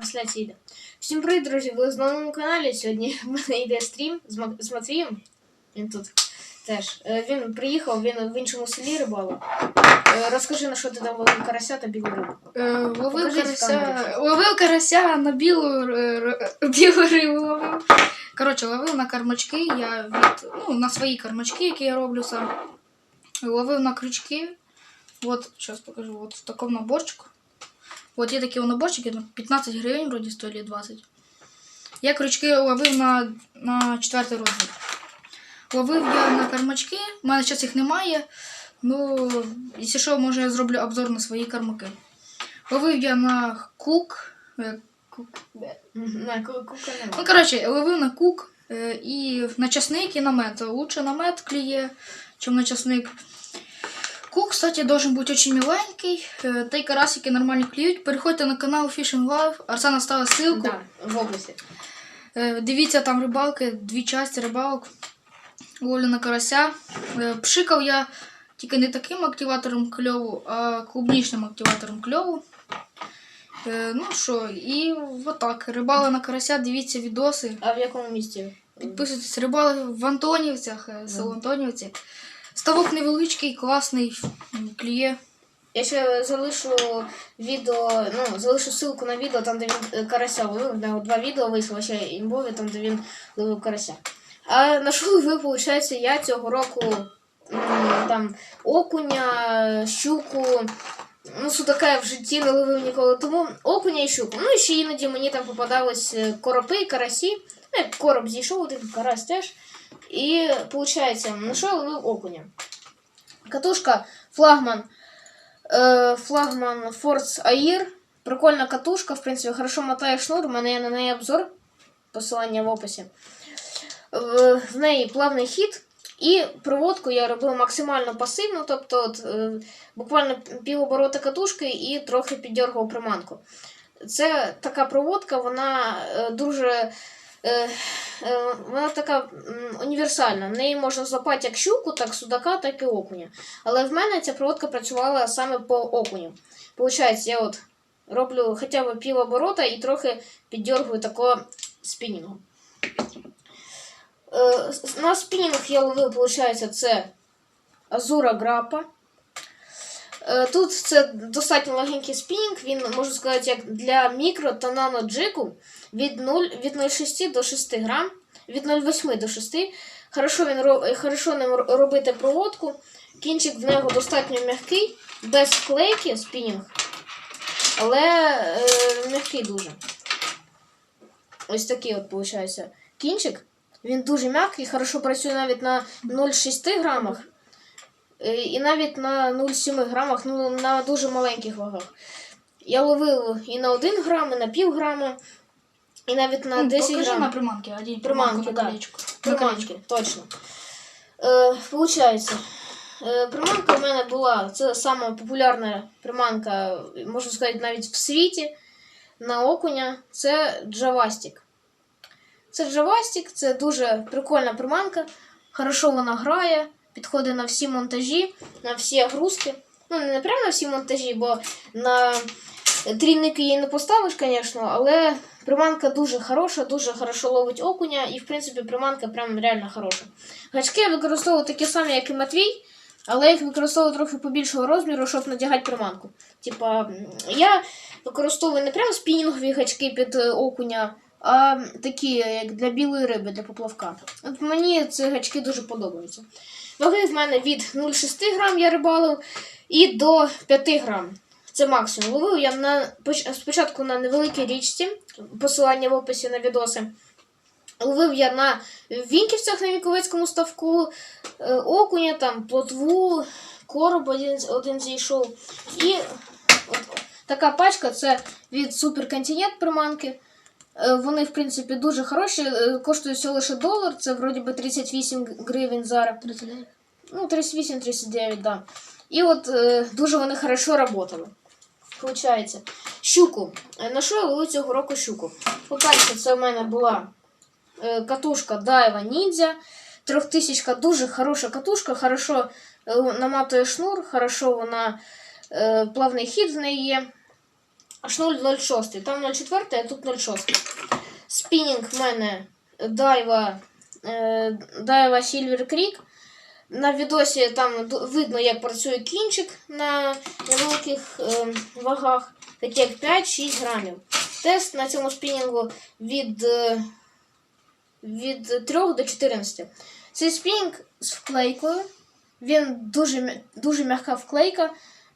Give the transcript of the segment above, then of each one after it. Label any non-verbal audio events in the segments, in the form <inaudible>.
трансляція йде. Всім привіт, друзі! Ви на моєму каналі. Сьогодні <laughs> в мене йде стрім з, Матвієм. Він тут теж. Е, Він приїхав, він в іншому селі рибалив. Е, Розкажи, на що ти там ловив карася та білу рибу. Е, ловив, карася, ловив карася на білу, білу рибу ловив. Коротше, ловив на кармачки, я від, ну, на свої кармачки, які я роблю сам. Ловив на крючки. От, зараз покажу, от в такому наборчику. От є такі наборчики, ну, 15 гривень, вроді стоїть 20. Я крючки ловив на, на четвертий розмір. Ловив я на кармачки, у мене зараз їх немає. Ну, якщо що, може я зроблю обзор на свої кармаки. Ловив я на кук. е, кук. На ку- кука Ну, коротше, ловив на кук е, і на часник і на мед. Лучше на мед клює, ніж на часник. Кстати, должен бути дуже миленький. Е, Та карасики нормально клюють. Переходьте на канал Fishing Live. Арсена ставила ссылку. Да, в описі. Е, Дивіться там рибалки, дві частини рибалок. Ловлю на карася. Е, Пшикав я тільки не таким активатором кльову, а клубнічним активатором кльову. Е, Ну що, і отак. Рибали на карася, дивіться відоси. А в якому місті? Підписуйтесь, рибали в Антонівцях, е, село Антонівці. Ставок невеличкий, класний, клює. Я ще залишу відео, ну, залишу ссылку на відео, там, де він е, карася ловив. Нього два відео вийшло ще імбові, там, де він ловив карася. А на що ловив, виходить, я цього року там окуня, щуку. Ну, судака я в житті не ловив ніколи. Тому окуня і щуку. Ну і ще іноді мені там попадались е, коропи, карасі. Ну, як короб зійшов, один карась теж. І виходить, на що я ловив окуня? Катушка флагман. Е, флагман Force Air. Прикольна катушка, в принципі, хорошо мотає шнур. У мене є на неї обзор. Посилання в описі. В, в неї плавний хід. І проводку я робив максимально пасивно, тобто от, е, буквально півоборота катушки і трохи піддергав приманку. Це така проводка, вона е, дуже. Е, вона така універсальна. В неї можна злапати як щуку, так судака, так і окуня. Але в мене ця проводка працювала саме по окуню. Получається, я от роблю хоча б пів оборота і трохи піддергую такого спінінгу. Е, на спінінг я ловив, виходить, це Азура Грапа. Е, Тут це достатньо легенький спінінг, він, можна сказати, як для мікро та нано джику від 0, від 0,6 до 6 грам, від 0,8 до 6. Хорошо, він, хорошо ним робити проводку. Кінчик в нього достатньо м'який, без склейки спінінг, але е, м'який дуже. Ось такий от, виходить, кінчик. Він дуже м'який, хорошо працює навіть на 0,6 грамах. Е, І навіть на 0,7 грамах, ну на дуже маленьких вагах. Я ловив і на 1 грам, і на пів грама, і навіть на Ну, 10 Покажи грам. на приманки, один приманку на. На колечко. Приманки, точно. Е, получається, е, приманка в мене була, це сама популярна приманка, можна сказати, навіть в світі на окуня, це Джавастік. Це Джавастік, це дуже прикольна приманка. Хорошо вона грає, підходить на всі монтажі, на всі огрузки. Ну, не прямо на всі монтажі, бо на трійники її не поставиш, звісно, але приманка дуже хороша, дуже хорошо ловить окуня, і в принципі приманка прям реально хороша. Гачки я використовую такі самі, як і Матвій, але їх використовую трохи побільшого розміру, щоб надягати приманку. Типа, я використовую не прямо спінінгові гачки під е, окуня, а такі, як для білої риби, для поплавка. От мені ці гачки дуже подобаються. Ваги в мене від 0,6 грам я рибалив і до 5 грам. Це максимум. Ловив я на спочатку на невеликій річці, посилання в описі на відоси. Ловив я на Вінківцях на Віковецькому ставку, е, окуня, там, плотву, короб один, один зійшов. І от така пачка це від Суперконтинент приманки. Е, Вони, в принципі, дуже хороші. е, Коштують всього лише долар, це вроді би 38 гривень зараз. 39. Ну, 38-39, да. І от е, дуже вони хорошо работали. Получається. Щуку. На що я ловив цього року щуку? По-перше, це в мене була катушка Daiwa Ninja. Трьохтисячка дуже хороша катушка, хорошо наматує шнур, хорошо вона плавний хід в неї є. Аж 0,06. Там 0,4, а тут 0,6. Спінінг в мене Дайва, е, Дайва Silver Creek. На відосі там видно, як працює кінчик на невеликих е, вагах, такі як 5-6 грамів. Тест на цьому спінінгу від, е, від 3 до 14. Цей спінінг з вклейкою. Він дуже, дуже м'яка вклейка.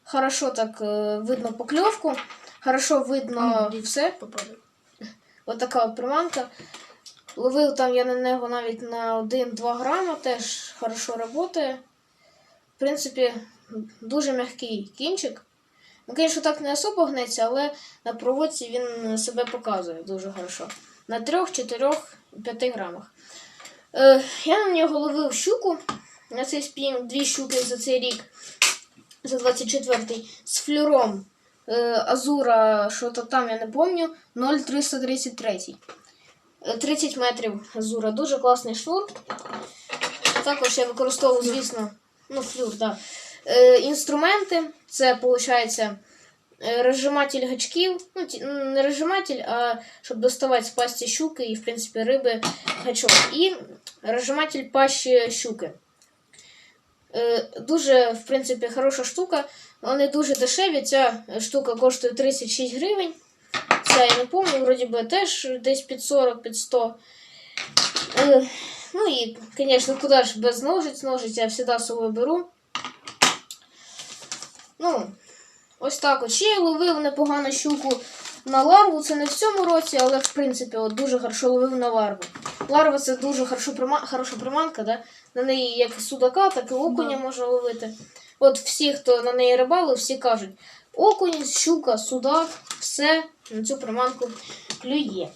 Хорошо так е, видно покльовку, хорошо видно Ага. все. Попаде. От така от приманка. Ловив там я на нього навіть на 1-2 грама, теж хорошо працює. В принципі, дуже м'який кінчик. Ну, звісно, так не особо гнеться, але на проводці він себе показує дуже хорошо. На 3, 4, 5 грамах. Е, я на нього ловив щуку. На цей спінг дві щуки за цей рік, за 24-й, з флюром. Е, Азура, що то там, я не пам'ятаю, 0,333. Е, 30 метрів Азура. Дуже класний шнур. Також я використовую, звісно, ну, флюр, да. Е, інструменти. Це, виходить, розжиматель гачків. Ну, не розжиматель, а щоб доставати з пасті щуки і, в принципі, риби гачок. І розжиматель пащі щуки. Е, дуже, в принципі, хороша штука. Вони дуже дешеві. Ця штука коштує 36 гривень. Ця я не пам'ятаю, вроді би теж десь під 40, під 100. Е, ну і, звісно, куди ж без ножиць, ножиць я завжди собою беру. Ну, ось так от. Ще я ловив непогано щуку на ларву. Це не в цьому році, але в принципі от, дуже хорошо ловив на ларву. Ларва це дуже хорошо прима- хороша приманка, да? на неї як судака, так і окуня Да. можна ловити. От всі, хто на неї рибали, всі кажуть, окунь, щука, судак, все на цю приманку клює.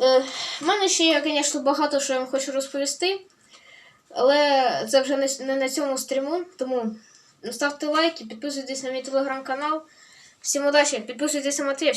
Е, в мене ще є, звісно, багато що я вам хочу розповісти, але це вже не, не на цьому стріму, тому ставте лайки, підписуйтесь на мій телеграм-канал. Всім удачі, підписуйтесь на Матвія.